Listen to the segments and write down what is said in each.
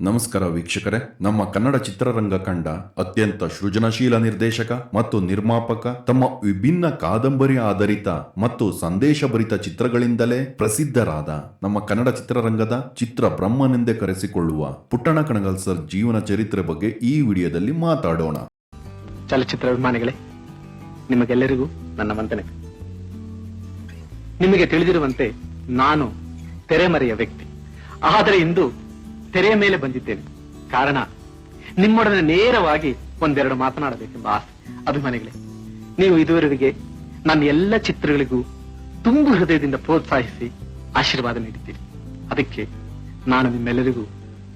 ನಮಸ್ಕಾರ ವೀಕ್ಷಕರೇ. ನಮ್ಮ ಕನ್ನಡ ಚಿತ್ರರಂಗ ಕಂಡ ಅತ್ಯಂತ ಸೃಜನಶೀಲ ನಿರ್ದೇಶಕ ಮತ್ತು ನಿರ್ಮಾಪಕ, ತಮ್ಮ ವಿಭಿನ್ನ ಕಾದಂಬರಿ ಆಧಾರಿತ ಮತ್ತು ಸಂದೇಶಭರಿತ ಚಿತ್ರಗಳಿಂದಲೇ ಪ್ರಸಿದ್ಧರಾದ ನಮ್ಮ ಕನ್ನಡ ಚಿತ್ರರಂಗದ ಚಿತ್ರ ಬ್ರಹ್ಮನೆಂದೇ ಕರೆಸಿಕೊಳ್ಳುವ ಪುಟ್ಟಣ ಕಣಗಲ್ ಸರ್ ಜೀವನ ಚರಿತ್ರೆ ಬಗ್ಗೆ ಈ ವಿಡಿಯೋದಲ್ಲಿ ಮಾತಾಡೋಣ. ಚಲಚಿತ್ರ ಅಭಿಮಾನಿಗಳೇ, ನಿಮಗೆಲ್ಲರಿಗೂ ನನ್ನ ವಂದನೆ. ನಿಮಗೆ ತಿಳಿದಿರುವಂತೆ ನಾನು ತೆರೆಮರೆಯ ವ್ಯಕ್ತಿ. ಆದರೆ ಇಂದು ತೆರೆಯ ಮೇಲೆ ಬಂದಿದ್ದೇನೆ. ಕಾರಣ, ನಿಮ್ಮೊಡನೆ ನೇರವಾಗಿ ಒಂದೆರಡು ಮಾತನಾಡಬೇಕೆಂಬ ಆಸೆ. ಅಭಿಮಾನಿಗಳೇ, ನೀವು ಇದುವರೆಗೆ ನನ್ನ ಎಲ್ಲ ಚಿತ್ರಗಳಿಗೂ ತುಂಬು ಹೃದಯದಿಂದ ಪ್ರೋತ್ಸಾಹಿಸಿ ಆಶೀರ್ವಾದ ನೀಡಿದ್ದೀರಿ. ಅದಕ್ಕೆ ನಾನು ನಿಮ್ಮೆಲ್ಲರಿಗೂ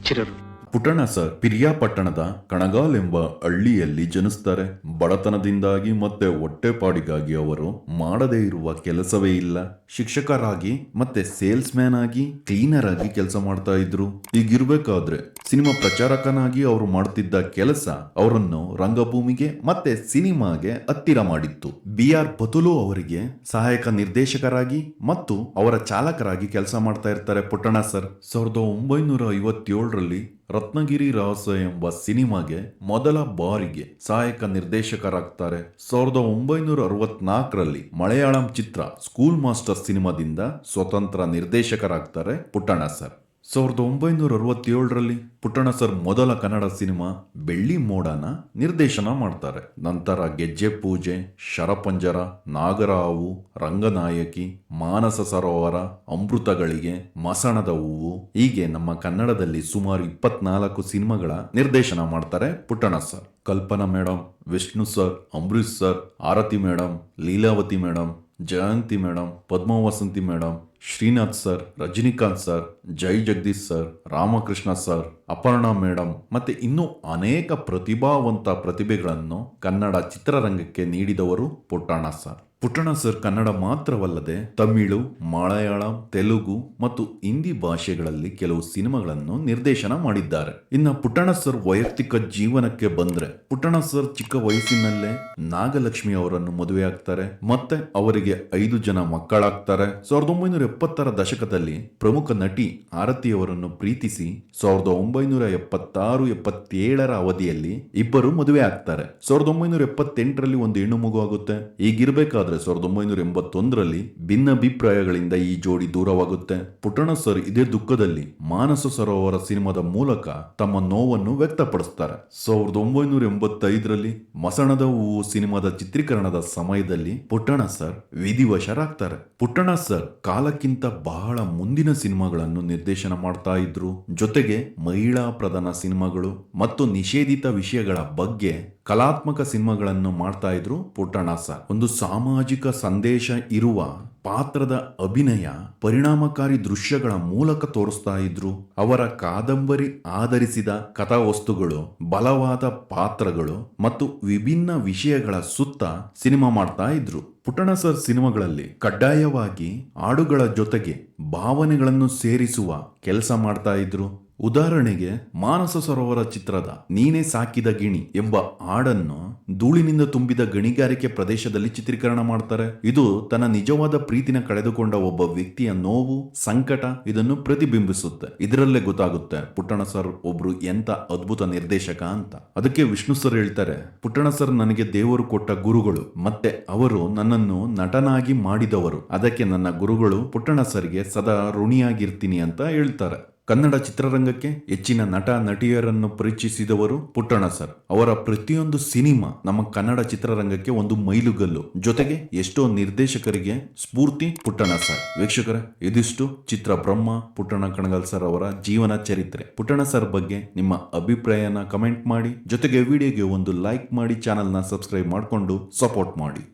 ಚಿರರು ಪುಟ್ಟಣ ಸರ್, ಪಿರಿಯಾಪಟ್ಟಣದ ಕಣಗಾಲ್ ಎಂಬ ಹಳ್ಳಿಯಲ್ಲಿ ಜನಿಸ್ತಾರೆ. ಬಡತನದಿಂದಾಗಿ ಮತ್ತೆ ಹೊಟ್ಟೆಪಾಡಿಗಾಗಿ ಅವರು ಮಾಡದೇ ಇರುವ ಕೆಲಸವೇ ಇಲ್ಲ. ಶಿಕ್ಷಕರಾಗಿ ಮತ್ತೆ ಸೇಲ್ಸ್ ಮ್ಯಾನ್ ಆಗಿ, ಕ್ಲೀನರ್ ಆಗಿ ಕೆಲಸ ಮಾಡ್ತಾ ಇದ್ರು. ಈಗಿರ್ಬೇಕಾದ್ರೆ ಸಿನಿಮಾ ಪ್ರಚಾರಕನಾಗಿ ಅವರು ಮಾಡ್ತಿದ್ದ ಕೆಲಸ ಅವರನ್ನು ರಂಗಭೂಮಿಗೆ ಮತ್ತೆ ಸಿನಿಮಾಗೆ ಹತ್ತಿರ ಮಾಡಿತ್ತು. ಬಿ ಆರ್ ಬತುಲು ಅವರಿಗೆ ಸಹಾಯಕ ನಿರ್ದೇಶಕರಾಗಿ ಮತ್ತು ಅವರ ಚಾಲಕರಾಗಿ ಕೆಲಸ ಮಾಡ್ತಾ ಇರ್ತಾರೆ ಪುಟ್ಟಣ ಸರ್. ಸಾವಿರದ ಒಂಬೈನೂರ ಐವತ್ತೇಳರಲ್ಲಿ ರತ್ನಗಿರಿ ರಹಸ್ಯ ಎಂಬ ಸಿನಿಮಾಗೆ ಮೊದಲ ಬಾರಿಗೆ ಸಹಾಯಕ ನಿರ್ದೇಶಕರಾಗ್ತಾರೆ. ಸಾವಿರದ ಒಂಬೈನೂರ ಅರವತ್ನಾಲ್ಕರಲ್ಲಿ ಮಲಯಾಳಂ ಚಿತ್ರ ಸ್ಕೂಲ್ ಮಾಸ್ಟರ್ ಸಿನಿಮಾದಿಂದ ಸ್ವತಂತ್ರ ನಿರ್ದೇಶಕರಾಗ್ತಾರೆ ಪುಟ್ಟಣ ಸರ್. ಸಾವಿರದ ಒಂಬೈನೂರ ಅರವತ್ತೇಳರಲ್ಲಿ ಪುಟ್ಟಣ ಸರ್ ಮೊದಲ ಕನ್ನಡ ಸಿನಿಮಾ ಬೆಳ್ಳಿ ಮೋಡನ ನಿರ್ದೇಶನ ಮಾಡ್ತಾರೆ. ನಂತರ ಗೆಜ್ಜೆ ಪೂಜೆ, ಶರಪಂಜರ ನಾಗರಾವು ರಂಗನಾಯಕಿ, ಮಾನಸ ಸರೋವರ, ಅಮೃತಗಳಿಗೆ ಮಸಣದ ಹೂವು ಹೀಗೆ ನಮ್ಮ ಕನ್ನಡದಲ್ಲಿ ಸುಮಾರು ಇಪ್ಪತ್ನಾಲ್ಕು ಸಿನಿಮಾಗಳ ನಿರ್ದೇಶನ ಮಾಡ್ತಾರೆ Puttanna sir. Kalpana madam Vishnu sir Ambareesh sir, Aarathi madam Leelavathi madam Jayanthi madam Padmavasanthi madam Srinath sir, Rajinikanth sir, Jai Jagadish sir, Ramakrishna sir, Aparna madam ಮತ್ತೆ ಇನ್ನೂ ಅನೇಕ ಪ್ರತಿಭಾವಂತ ಪ್ರತಿಭೆಗಳನ್ನು ಕನ್ನಡ ಚಿತ್ರರಂಗಕ್ಕೆ ನೀಡಿದವರು ಪುಟ್ಟಣ್ಣ ಸರ್. ಪುಟ್ಟಣ ಸರ್ ಕನ್ನಡ ಮಾತ್ರವಲ್ಲದೆ ತಮಿಳು, ಮಲಯಾಳಂ, ತೆಲುಗು ಮತ್ತು ಹಿಂದಿ ಭಾಷೆಗಳಲ್ಲಿ ಕೆಲವು ಸಿನಿಮಾಗಳನ್ನು ನಿರ್ದೇಶನ ಮಾಡಿದ್ದಾರೆ. ಇನ್ನು ಪುಟ್ಟಣ ಸರ್ ವೈಯಕ್ತಿಕ ಜೀವನಕ್ಕೆ ಬಂದ್ರೆ ಪುಟ್ಟಣ ಸರ್ ಚಿಕ್ಕ ವಯಸ್ಸಿನಲ್ಲೇ ನಾಗಲಕ್ಷ್ಮಿ ಅವರನ್ನು ಮದುವೆ ಆಗ್ತಾರೆ ಮತ್ತೆ ಅವರಿಗೆ ಐದು ಜನ ಮಕ್ಕಳಾಗ್ತಾರೆ. ಸಾವಿರದ ಒಂಬೈನೂರ ಎಪ್ಪತ್ತರ ದಶಕದಲ್ಲಿ ಪ್ರಮುಖ ನಟಿ ಆರತಿ ಅವರನ್ನು ಪ್ರೀತಿಸಿ ಸಾವಿರದ ಒಂಬೈನೂರ ಎಪ್ಪತ್ತಾರು, ಎಪ್ಪತ್ತೇಳರ ಅವಧಿಯಲ್ಲಿ ಇಬ್ಬರು ಮದುವೆ ಆಗ್ತಾರೆ ಸಾವಿರದ ಒಂಬೈನೂರ ಎಪ್ಪತ್ತೆಂಟರಲ್ಲಿ ಒಂದು ಹೆಣ್ಣು ಮಗು ಆಗುತ್ತೆ. ಈಗಿರ್ಬೇಕಾದ್ರೆ ಸಾವಿರದ ಒಂಬೈನೂರ ಎಂಬತ್ತೊಂದರಲ್ಲಿ ಭಿನ್ನಾಭಿಪ್ರಾಯಗಳಿಂದ ಈ ಜೋಡಿ ದೂರವಾಗುತ್ತೆ. ಪುಟ್ಟಣ ಸರ್ ಇದೇ ದುಃಖದಲ್ಲಿ ಮಾನಸ ಸರೋವರ ಸಿನಿಮಾದ ಮೂಲಕ ತಮ್ಮ ನೋವನ್ನು ವ್ಯಕ್ತಪಡಿಸ್ತಾರೆ. ಸಾವಿರದ ಒಂಬೈನೂರ ಎಂಬತ್ತೈದರಲ್ಲಿ ಮಸಣದ ಹೂವು ಸಿನಿಮಾದ ಚಿತ್ರೀಕರಣದ ಸಮಯದಲ್ಲಿ ಪುಟ್ಟಣ ಸರ್ ವಿಧಿವಶರಾಗ್ತಾರೆ. ಪುಟ್ಟಣ ಸರ್ ಕಾಲಕ್ಕಿಂತ ಬಹಳ ಮುಂದಿನ ಸಿನಿಮಾಗಳನ್ನು ನಿರ್ದೇಶನ ಮಾಡ್ತಾ ಇದ್ರು. ಜೊತೆಗೆ ಮಹಿಳಾ ಪ್ರಧಾನ ಸಿನಿಮಾಗಳು ಮತ್ತು ನಿಷೇಧಿತ ವಿಷಯಗಳ ಬಗ್ಗೆ ಕಲಾತ್ಮಕ ಸಿನಿಮಾಗಳನ್ನು ಮಾಡ್ತಾ ಇದ್ರು ಪುಟ್ಟಣ್ಣ ಸರ್. ಒಂದು ಸಾಮಾಜಿಕ ಸಂದೇಶ ಇರುವ ಪಾತ್ರದ ಅಭಿನಯ ಪರಿಣಾಮಕಾರಿ ದೃಶ್ಯಗಳ ಮೂಲಕ ತೋರಿಸ್ತಾ ಇದ್ರು. ಅವರ ಕಾದಂಬರಿ ಆಧರಿಸಿದ ಕಥಾವಸ್ತುಗಳು, ಬಲವಾದ ಪಾತ್ರಗಳು ಮತ್ತು ವಿಭಿನ್ನ ವಿಷಯಗಳ ಸುತ್ತ ಸಿನಿಮಾ ಮಾಡ್ತಾ ಇದ್ರು. ಪುಟ್ಟಣ ಸರ್ ಸಿನಿಮಾಗಳಲ್ಲಿ ಕಡ್ಡಾಯವಾಗಿ ಹಾಡುಗಳ ಜೊತೆಗೆ ಭಾವನೆಗಳನ್ನು ಸೇರಿಸುವ ಕೆಲಸ ಮಾಡ್ತಾ ಇದ್ರು. ಉದಾಹರಣೆಗೆ ಮಾನಸ ಸರೋವರ ಚಿತ್ರದ ನೀನೇ ಸಾಕಿದ ಗಿಣಿ ಎಂಬ ಹಾಡನ್ನು ಧೂಳಿನಿಂದ ತುಂಬಿದ ಗಣಿಗಾರಿಕೆ ಪ್ರದೇಶದಲ್ಲಿ ಚಿತ್ರೀಕರಣ ಮಾಡ್ತಾರೆ. ಇದು ತನ್ನ ನಿಜವಾದ ಪ್ರೀತಿನ ಕಳೆದುಕೊಂಡ ಒಬ್ಬ ವ್ಯಕ್ತಿಯ ನೋವು, ಸಂಕಟ ಇದನ್ನು ಪ್ರತಿಬಿಂಬಿಸುತ್ತೆ. ಇದರಲ್ಲೇ ಗೊತ್ತಾಗುತ್ತೆ, ಪುಟ್ಟಣ ಸರ್ ಒಬ್ರು ಎಂತ ಅದ್ಭುತ ನಿರ್ದೇಶಕ ಅಂತ. ಅದಕ್ಕೆ ವಿಷ್ಣು ಸರ್ ಹೇಳ್ತಾರೆ, ಪುಟ್ಟಣ ಸರ್ ನನಗೆ ದೇವರು ಕೊಟ್ಟ ಗುರುಗಳು, ಮತ್ತೆ ಅವರು ನನ್ನನ್ನು ನಟನಾಗಿ ಮಾಡಿದವರು. ಅದಕ್ಕೆ ನನ್ನ ಗುರುಗಳು ಪುಟ್ಟಣ ಸರ್ಗೆ ಸದಾ ಋಣಿಯಾಗಿರ್ತೀನಿ ಅಂತ ಹೇಳ್ತಾರೆ. ಕನ್ನಡ ಚಿತ್ರರಂಗಕ್ಕೆ ಹೆಚ್ಚಿನ ನಟ ನಟಿಯರನ್ನು ಪರಿಚಯಿಸಿದವರು ಪುಟ್ಟಣ ಸರ್. ಅವರ ಪ್ರತಿಯೊಂದು ಸಿನಿಮಾ ನಮ್ಮ ಕನ್ನಡ ಚಿತ್ರರಂಗಕ್ಕೆ ಒಂದು ಮೈಲುಗಲ್ಲು. ಜೊತೆಗೆ ಎಷ್ಟೋ ನಿರ್ದೇಶಕರಿಗೆ ಸ್ಫೂರ್ತಿ ಪುಟ್ಟಣ ಸರ್. ವೀಕ್ಷಕರ, ಇದಿಷ್ಟು ಚಿತ್ರ ಬ್ರಹ್ಮ ಪುಟ್ಟಣ ಕಣಗಲ್ ಸರ್ ಅವರ ಜೀವನ ಚರಿತ್ರೆ. ಪುಟ್ಟಣ ಸರ್ ಬಗ್ಗೆ ನಿಮ್ಮ ಅಭಿಪ್ರಾಯನ ಕಮೆಂಟ್ ಮಾಡಿ, ಜೊತೆಗೆ ವಿಡಿಯೋಗೆ ಒಂದು ಲೈಕ್ ಮಾಡಿ, ಚಾನೆಲ್ನ ಸಬ್ಸ್ಕ್ರೈಬ್ ಮಾಡಿಕೊಂಡು ಸಪೋರ್ಟ್ ಮಾಡಿ.